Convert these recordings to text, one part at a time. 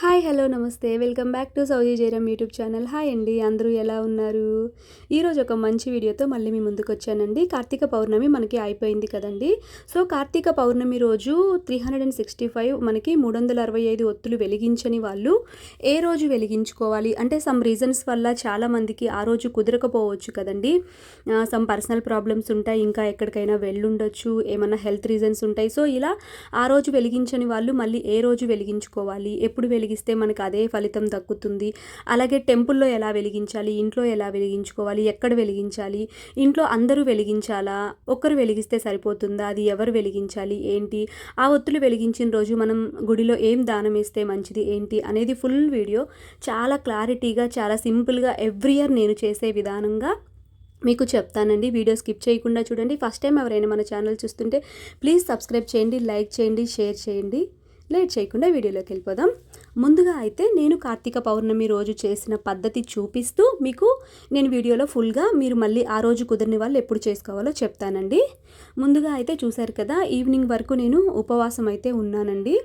Hi hello నమస్తే. Welcome back to Sowji Jayaram YouTube channel. Hi అండి అందరూ ఎలా ఉన్నారు? ఈరోజు ఒక మంచి వీడియోతో మళ్ళీ మీ ముందుకు వచ్చానండి. కార్తీక పౌర్ణమి మనకి అయిపోయింది కదండి. సో కార్తీక పౌర్ణమి రోజు three hundred and sixty five మనకి మూడు వందల అరవై ఐదు ఒత్తులు వెలిగించని వాళ్ళు ఏ రోజు వెలిగించుకోవాలి? అంటే సమ్ రీజన్స్ వల్ల చాలామందికి ఆ రోజు కుదరకపోవచ్చు కదండి. సమ్ పర్సనల్ ప్రాబ్లమ్స్ ఉంటాయి. ఇంకా ఎక్కడికైనా వెళ్ళుండొచ్చు. ఏమన్నా హెల్త్ రీజన్స్ ఉంటాయి. సో ఇలా ఆ రోజు వెలిగించని వాళ్ళు మళ్ళీ ఏ రోజు వెలిగించుకోవాలి? ఎప్పుడు వెలిగిస్తే మనకు అదే ఫలితం దక్కుతుంది. అలాగే టెంపుల్లో ఎలా వెలిగించాలి? ఇంట్లో ఎలా వెలిగించుకోవాలి? ఎక్కడ వెలిగించాలి? ఇంట్లో అందరూ వెలిగించాలా? ఒక్కరు వెలిగిస్తే సరిపోతుందా? అది ఎవరు వెలిగించాలి? ఏంటి? ఆ ఒత్తులు వెలిగించిన రోజు మనం గుడిలో ఏం దానం ఇస్తే మంచిది? ఏంటి? అనేది ఫుల్ వీడియో. చాలా క్లారిటీగా చాలా సింపుల్గా ఎవ్రీ ఇయర్ నేను చేసే విధానంగా మీకు చెప్తానండి. వీడియో స్కిప్ చేయకుండా చూడండి. ఫస్ట్ టైం ఎవరైనా మన ఛానల్ చూస్తుంటే ప్లీజ్ సబ్స్క్రైబ్ చేయండి లైక్ చేయండి షేర్ చేయండి. లేట్ చేయకుండా వీడియోలోకి వెళ్ళిపోదాం. ముందుగా అయితే నేను కార్తీక పౌర్ణమి రోజు చేసిన పద్ధతి చూపిస్తూ మీకు నేను వీడియోలో ఫుల్గా మీరు మళ్ళీ ఆ రోజు కుదిరిన వాళ్ళు ఎప్పుడు చేసుకోవాలో చెప్తానండి. ముందుగా అయితే చూశారు కదా ఈవినింగ్ వరకు నేను ఉపవాసం అయితే ఉన్నానండి.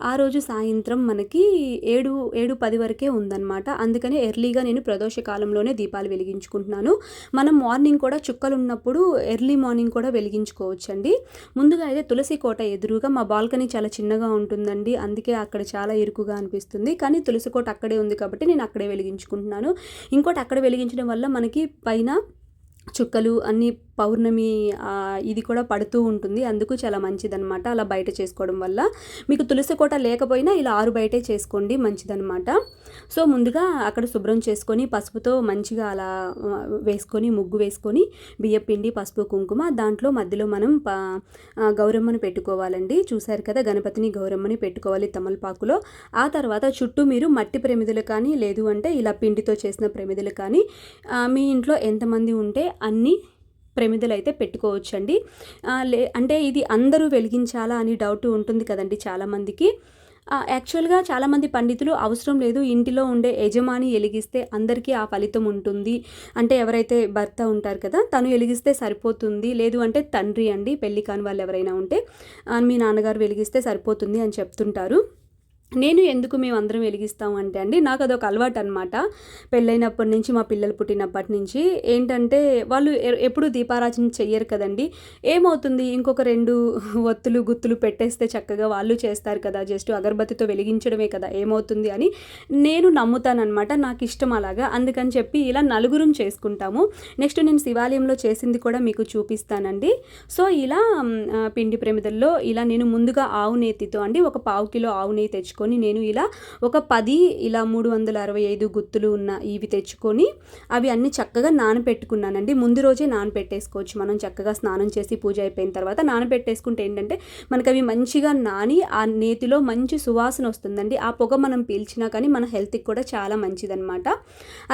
ఆ రోజు సాయంత్రం మనకి ఏడు ఏడు పది వరకే ఉందన్నమాట. అందుకనే ఎర్లీగా నేను ప్రదోష కాలంలోనే దీపాలు వెలిగించుకుంటున్నాను. మనం మార్నింగ్ కూడా చుక్కలు ఉన్నప్పుడు ఎర్లీ మార్నింగ్ కూడా వెలిగించుకోవచ్చండి. ముందుగా అయితే తులసి కోట ఎదురుగా మా బాల్కనీ చాలా చిన్నగా ఉంటుందండి. అందుకే అక్కడ చాలా ఇరుకుగా అనిపిస్తుంది. కానీ తులసి కోట అక్కడే ఉంది కాబట్టి నేను అక్కడే వెలిగించుకుంటున్నాను. ఇంకోటి అక్కడ వెలిగించడం వల్ల మనకి పైన చుక్కలు అన్నీ పౌర్ణమి ఇది కూడా పడుతూ ఉంటుంది. అందుకు చాలా మంచిదనమాట అలా బయట చేసుకోవడం వల్ల. మీకు తులసి కోట లేకపోయినా ఇలా ఆరు బయటే చేసుకోండి మంచిదనమాట సో ముందుగా అక్కడ శుభ్రం చేసుకొని పసుపుతో మంచిగా అలా వేసుకొని ముగ్గు వేసుకొని బియ్యపిండి పసుపు కుంకుమ దాంట్లో మధ్యలో మనం గౌరమ్మని పెట్టుకోవాలండి. చూశారు కదా గణపతిని గౌరమ్మని పెట్టుకోవాలి తమలపాకులో. ఆ తర్వాత చుట్టూ మీరు మట్టి ప్రమిదలు కానీ లేదు అంటే ఇలా పిండితో చేసిన ప్రమిదలు కానీ మీ ఇంట్లో ఎంతమంది ఉంటే అన్నీ ప్రమిదలు అయితే పెట్టుకోవచ్చండి లే అంటే ఇది అందరూ వెలిగించాలా అని డౌట్ ఉంటుంది కదండి చాలామందికి. యాక్చువల్గా చాలామంది పండితులు అవసరం లేదు ఇంటిలో ఉండే యజమాని వెలిగిస్తే అందరికీ ఆ ఫలితం ఉంటుంది. అంటే ఎవరైతే భర్త ఉంటారు కదా తను వెలిగిస్తే సరిపోతుంది. లేదు అంటే తండ్రి అండి పెళ్ళి కాని వాళ్ళు ఎవరైనా ఉంటే మీ నాన్నగారు వెలిగిస్తే సరిపోతుంది అని చెప్తుంటారు. నేను ఎందుకు మేము అందరం వెలిగిస్తాం అంటే అండి నాకు అదొక అలవాటు అనమాట పెళ్ళైనప్పటి నుంచి మా పిల్లలు పుట్టినప్పటి నుంచి ఏంటంటే వాళ్ళు ఎప్పుడు దీపారాజన చెయ్యరు కదండి. ఏమవుతుంది ఇంకొక రెండు ఒత్తులు గుత్తులు పెట్టేస్తే చక్కగా వాళ్ళు చేస్తారు కదా జస్ట్ అగరబత్తితో వెలిగించడమే కదా ఏమవుతుంది అని నేను నమ్ముతానమాట నాకు ఇష్టం అలాగా. అందుకని చెప్పి ఇలా నలుగురం చేసుకుంటాము. నెక్స్ట్ నేను శివాలయంలో చేసింది కూడా మీకు చూపిస్తానండి. సో ఇలా పిండి ప్రమిదల్లో ఇలా నేను ముందుగా ఆవు నేతితో అండి ఒక పావు కిలో ఆవు నెయ్యి తెచ్చుకొని తెచ్చుకొని నేను ఇలా ఒక పది ఇలా మూడు వందల అరవై ఐదు గుత్తులు ఉన్న ఇవి తెచ్చుకొని అవి అన్ని చక్కగా నానపెట్టుకున్నానండి. ముందు రోజే నానపెట్టేసుకోవచ్చు. మనం చక్కగా స్నానం చేసి పూజ అయిపోయిన తర్వాత నానపెట్టేసుకుంటే ఏంటంటే మనకు అవి మంచిగా నాని ఆ నేతిలో మంచి సువాసన వస్తుందండి. ఆ పొగ మనం పీల్చినా కానీ మన హెల్త్కి కూడా చాలా మంచిదనమాట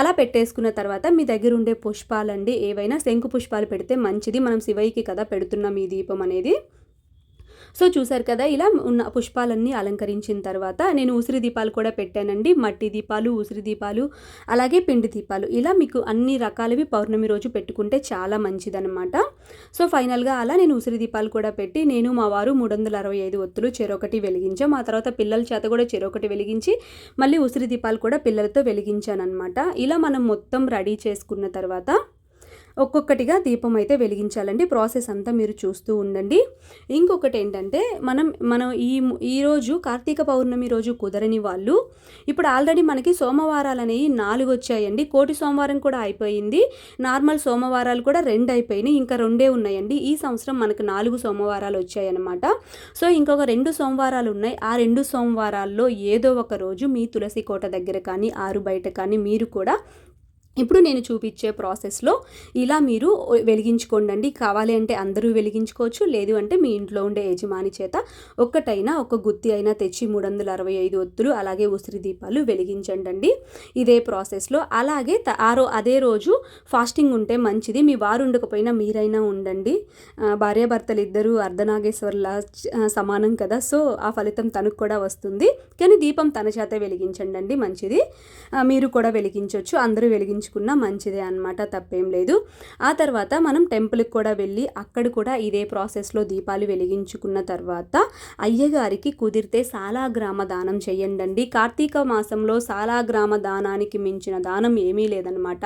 అలా పెట్టేసుకున్న తర్వాత మీ దగ్గర ఉండే పుష్పాలండి. ఏవైనా శంకు పుష్పాలు పెడితే మంచిది. మనం శివయ్యకి కదా పెడుతున్నాం ఈ దీపం అనేది. సో చూసారు కదా ఇలా ఉన్న పుష్పాలన్నీ అలంకరించిన తర్వాత నేను ఉసిరి దీపాలు కూడా పెట్టానండి. మట్టి దీపాలు ఉసిరి దీపాలు అలాగే పిండి దీపాలు. ఇలా మీకు అన్ని రకాలవి పౌర్ణమి రోజు పెట్టుకుంటే చాలా మంచిదనమాట సో ఫైనల్గా అలా నేను ఉసిరి దీపాలు కూడా పెట్టి నేను మా వారు మూడు వందల అరవై ఐదు ఒత్తులు చెరొకటి వెలిగించాం. ఆ తర్వాత పిల్లల చేత కూడా చెరొకటి వెలిగించి మళ్ళీ ఉసిరి దీపాలు కూడా పిల్లలతో వెలిగించాను అనమాట ఇలా మనం మొత్తం రెడీ చేసుకున్న తర్వాత ఒక్కొక్కటిగా దీపం అయితే వెలిగించాలండి. ప్రాసెస్ అంతా మీరు చూస్తూ ఉండండి. ఇంకొకటి ఏంటంటే మనం మనం ఈ ఈరోజు కార్తీక పౌర్ణమి రోజు కుదరని వాళ్ళు ఇప్పుడు ఆల్రెడీ మనకి సోమవారాలు అనేవి నాలుగు వచ్చాయండి. కోటి సోమవారం కూడా అయిపోయింది. నార్మల్ సోమవారాలు కూడా రెండు అయిపోయినాయి. ఇంకా రెండే ఉన్నాయండి. ఈ సంవత్సరం మనకు నాలుగు సోమవారాలు వచ్చాయన్నమాట. సో ఇంకొక రెండు సోమవారాలు ఉన్నాయి. ఆ రెండు సోమవారాల్లో ఏదో ఒక రోజు మీ తులసి కోట దగ్గర కానీ ఆరు బయట కానీ మీరు కూడా ఇప్పుడు నేను చూపించే ప్రాసెస్లో ఇలా మీరు వెలిగించుకోండి కావాలి అంటే అందరూ వెలిగించుకోవచ్చు లేదు అంటే మీ ఇంట్లో ఉండే యజమాని చేత ఒక్కటైనా ఒక గుత్తి అయినా తెచ్చి మూడు వందల అరవై ఐదు ఒత్తులు అలాగే ఉసిరి దీపాలు వెలిగించండి ఇదే ప్రాసెస్లో. అలాగే ఆరో అదే రోజు ఫాస్టింగ్ ఉంటే మంచిది. మీ వారు ఉండకపోయినా మీరైనా ఉండండి. భార్యాభర్తలు ఇద్దరు అర్ధనాగేశ్వర్ల సమానం కదా. సో ఆ ఫలితం తనకు కూడా వస్తుంది. కానీ దీపం తన చేత వెలిగించండి మంచిది. మీరు కూడా వెలిగించవచ్చు అందరూ వెలిగించు వెలిగించుకున్నా మంచిదే అనమాట తప్పేం లేదు. ఆ తర్వాత మనం టెంపుల్కి కూడా వెళ్ళి అక్కడ కూడా ఇదే ప్రాసెస్లో దీపాలు వెలిగించుకున్న తర్వాత అయ్యగారికి కుదిరితే సాలాగ్రామ దానం చేయండి కార్తీక మాసంలో సాలాగ్రామ దానానికి మించిన దానం ఏమీ లేదనమాట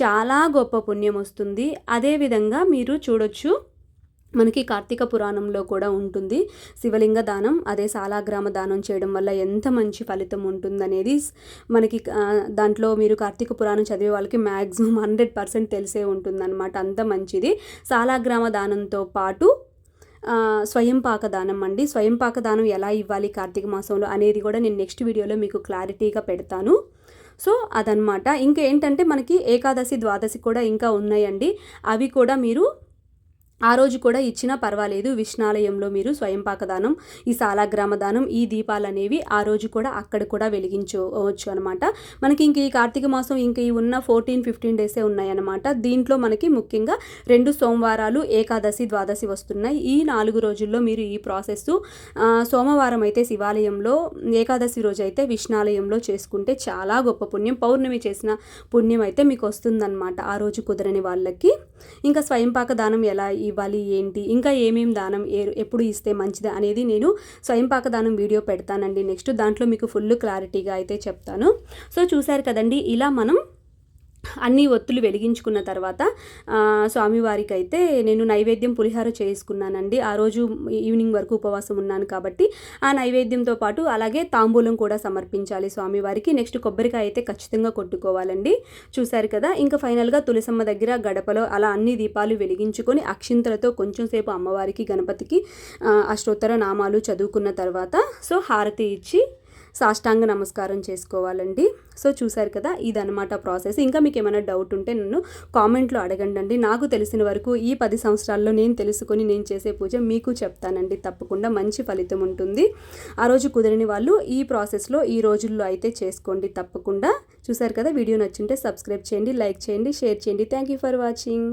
చాలా గొప్ప పుణ్యం వస్తుంది. అదేవిధంగా మీరు చూడొచ్చు మనకి కార్తీక పురాణంలో కూడా ఉంటుంది. శివలింగ దానం అదే సాలాగ్రామ దానం చేయడం వల్ల ఎంత మంచి ఫలితం ఉంటుందనేది మనకి దాంట్లో మీరు కార్తీక పురాణం చదివే వాళ్ళకి మ్యాక్సిమం హండ్రెడ్ పర్సెంట్ తెలిసే ఉంటుందన్నమాట. అంత మంచిది. సాలాగ్రామ దానంతో పాటు స్వయం పాక దానం అండి. స్వయం పాక దానం ఎలా ఇవ్వాలి కార్తీక మాసంలో అనేది కూడా నేను నెక్స్ట్ వీడియోలో మీకు క్లారిటీగా పెడతాను. సో అదనమాట ఇంకా ఏంటంటే మనకి ఏకాదశి ద్వాదశి కూడా ఇంకా ఉన్నాయండి. అవి కూడా మీరు ఆ రోజు కూడా ఇచ్చినా పర్వాలేదు. విష్ణాలయంలో మీరు స్వయంపాక దానం ఈ సాలాగ్రామ దానం ఈ దీపాలు అనేవి ఆ రోజు కూడా అక్కడ కూడా వెలిగించవచ్చు అనమాట మనకి ఇంక ఈ కార్తీక మాసం ఇంక ఈ ఉన్న ఫోర్టీన్ ఫిఫ్టీన్ డేసే ఉన్నాయన్నమాట. దీంట్లో మనకి ముఖ్యంగా రెండు సోమవారాలు ఏకాదశి ద్వాదశి వస్తున్నాయి. ఈ నాలుగు రోజుల్లో మీరు ఈ ప్రాసెస్ సోమవారం అయితే శివాలయంలో ఏకాదశి రోజు అయితే విష్ణాలయంలో చేసుకుంటే చాలా గొప్ప పుణ్యం. పౌర్ణమి చేసిన పుణ్యం అయితే మీకు వస్తుందన్నమాట ఆ రోజు కుదరని వాళ్ళకి. ఇంకా స్వయంపాక దానం ఎలా ఇవ్వాలి ఏంటి? ఇంకా ఏమేమి దానం ఎప్పుడు ఇస్తే మంచిది అనేది నేను స్వయంపాక దానం వీడియో పెడతానండి. నెక్స్ట్ దాంట్లో మీకు ఫుల్ క్లారిటీగా అయితే చెప్తాను. సో చూశారు కదండి ఇలా మనం అన్ని ఒత్తులు వెలిగించుకున్న తర్వాత స్వామివారికి అయితే నేను నైవేద్యం పులిహార చేసుకున్నానండి. ఆ రోజు ఈవినింగ్ వరకు ఉపవాసం ఉన్నాను కాబట్టి ఆ నైవేద్యంతో పాటు అలాగే తాంబూలం కూడా సమర్పించాలి స్వామివారికి. నెక్స్ట్ కొబ్బరికాయ అయితే ఖచ్చితంగా కొట్టుకోవాలండి. చూశారు కదా ఇంకా ఫైనల్గా తులసమ్మ దగ్గర గడపలో అలా అన్ని దీపాలు వెలిగించుకొని అక్షింతలతో కొంచెం సేపు అమ్మవారికి గణపతికి అష్టోత్తర నామాలు చదువుకున్న తర్వాత సో హారతి ఇచ్చి సాష్టాంగ నమస్కారం చేసుకోవాలండి. సో చూసారు కదా ఇదనమాట ప్రాసెస్. ఇంకా మీకు ఏమైనా డౌట్ ఉంటే నన్ను కామెంట్లో అడగండి నాకు తెలిసిన వరకు ఈ పది సంవత్సరాల్లో నేను తెలుసుకొని నేను చేసే పూజ మీకు చెప్తానండి. తప్పకుండా మంచి ఫలితం ఉంటుంది. ఆ రోజు కుదిరిన వాళ్ళు ఈ ప్రాసెస్లో ఈ రోజుల్లో అయితే చేసుకోండి. తప్పకుండా. చూసారు కదా వీడియో నచ్చుంటే సబ్స్క్రైబ్ చేయండి లైక్ చేయండి షేర్ చేయండి. Thank you for watching.